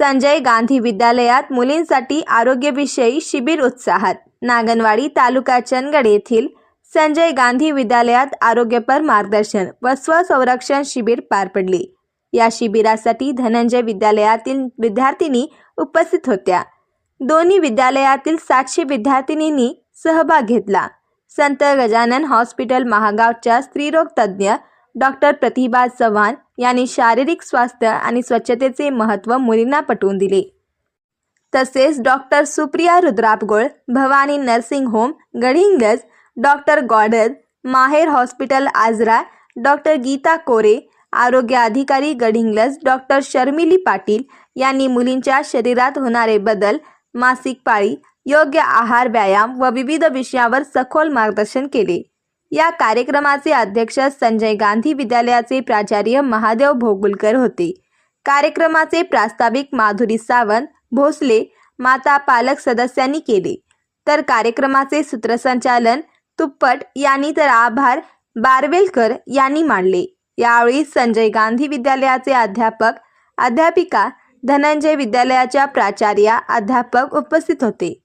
संजय गांधी विद्यालयात मुलींसाठी आरोग्यविषयी शिबिर उत्साहात. नागनवाडी तालुका चंदगड येथील संजय गांधी विद्यालयात आरोग्यपर मार्गदर्शन व स्वसंरक्षण शिबिर पार पडले. या शिबिरासाठी धनंजय विद्यालयातील विद्यार्थिनी उपस्थित होत्या. दोन्ही विद्यालयातील सातशे विद्यार्थिनींनी सहभाग घेतला. संत गजानन हॉस्पिटल महागावच्या स्त्रीरोग तज्ज्ञ डॉक्टर प्रतिभा चव्हाण यांनी शारीरिक स्वास्थ्य आणि स्वच्छतेचे महत्त्व मुलींना पटवून दिले. तसेच doctor Supriya Rudrapagol Bhavani nursing home Gadhinglaj doctor Godar Maher hospital Ajara doctor Geeta Kore आरोग्य अधिकारी गडिंगलज डॉक्टर शर्मिली पाटील यांनी मुलींच्या शरीरात होणारे बदल मासिक पाळी योग्य आहार व्यायाम व विविध विषयावर सखोल मार्गदर्शन केले. या कार्यक्रमाचे अध्यक्ष संजय गांधी विद्यालयाचे प्राचार्य महादेव भोगुलकर होते. कार्यक्रमाचे प्रास्ताविक माधुरी सावंत भोसले माता पालक सदस्यांनी केले. तर कार्यक्रमाचे सूत्रसंचालन तुप्पट यांनी तर आभार बारवेलकर यांनी मांडले. यावेळी संजय गांधी विद्यालयाचे अध्यापक अध्यापिका धनंजय विद्यालयाच्या प्राचार्या अध्यापक उपस्थित होते.